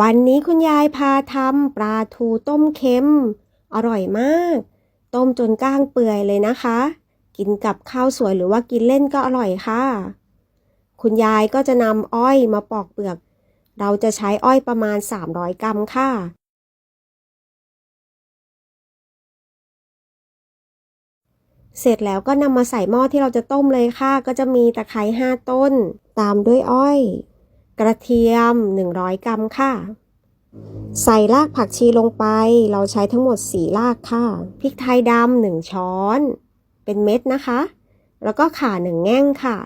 วันนี้คุณยายพาทำปลาทูต้มเค็ม อร่อยมาก ต้มจนก้างเปื่อยเลยนะคะ กินกับข้าวสวยหรือว่ากินเล่นก็อร่อยค่ะ คุณยายก็จะนำอ้อยมาปอกเปลือก เราจะใช้อ้อยประมาณ 300 กรัมค่ะ เสร็จแล้วก็นำมาใส่หม้อที่เราจะต้มเลยค่ะ ก็จะมีตะไคร้5ต้น ตามด้วยอ้อย กระเทียม 100 กรัมค่ะ ใส่รากผักชีลงไป เราใช้ทั้งหมด4รากค่ะ พริกไทยดำ1ช้อน เป็นเม็ดนะคะ แล้วก็ข่า1แง่งค่ะ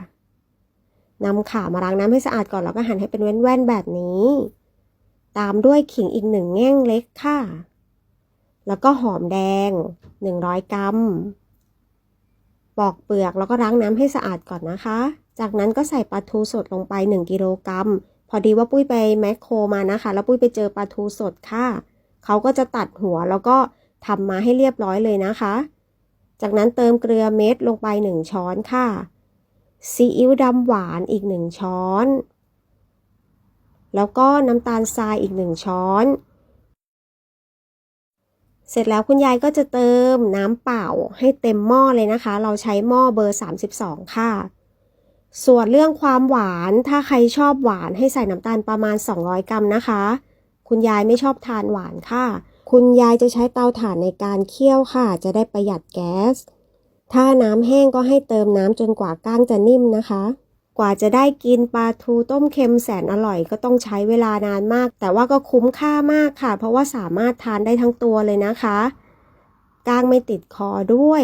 นำข่ามาล้างน้ำให้สะอาดก่อนแล้วก็หั่นให้เป็นแว่นๆแบบนี้ ตามด้วยขิงอีกหนึ่งแง่งเล็กค่ะ แล้วก็หอมแดง 100 กรัม ปอกเปลือกแล้วก็ล้างน้ำให้สะอาดก่อนนะคะ จากนั้นก็ใส่ปลาทูสดลงไป 1 กิโลกรัม พอดีว่าปุ้ยไปแมคโครมานะคะ แล้วปุ้ยไปเจอปลาทูสดค่ะ เขาก็จะตัดหัวแล้วก็ทำมาให้เรียบร้อยเลยนะคะ จากนั้นเติมเกลือเม็ดลงไป 1 ช้อนค่ะ ซีอิ๊วดำหวานอีก 1 ช้อน แล้วก็น้ำตาลทรายอีก 1 ช้อน เสร็จแล้วคุณยายก็จะเติมน้ำเปล่าให้เต็มหม้อเลยนะคะ เราใช้หม้อเบอร์ 32 ค่ะ ส่วนเรื่องความหวานถ้าใครชอบหวานให้ใส่น้ำตาลประมาณ 200 กรัมนะคะ คุณยายไม่ชอบทานหวานค่ะ คุณยายจะใช้เตาถ่านในการเคี่ยวค่ะ จะได้ประหยัดแก๊ส ถ้าน้ำแห้งก็ให้เติมน้ำจนกว่าก้างจะนิ่มนะคะ กว่าจะได้กินปลาทูต้มเค็มแสนอร่อยก็ต้องใช้เวลานานมาก แต่ว่าก็คุ้มค่ามากค่ะ เพราะว่าสามารถทานได้ทั้งตัวเลยนะคะ ก้างไม่ติดคอด้วย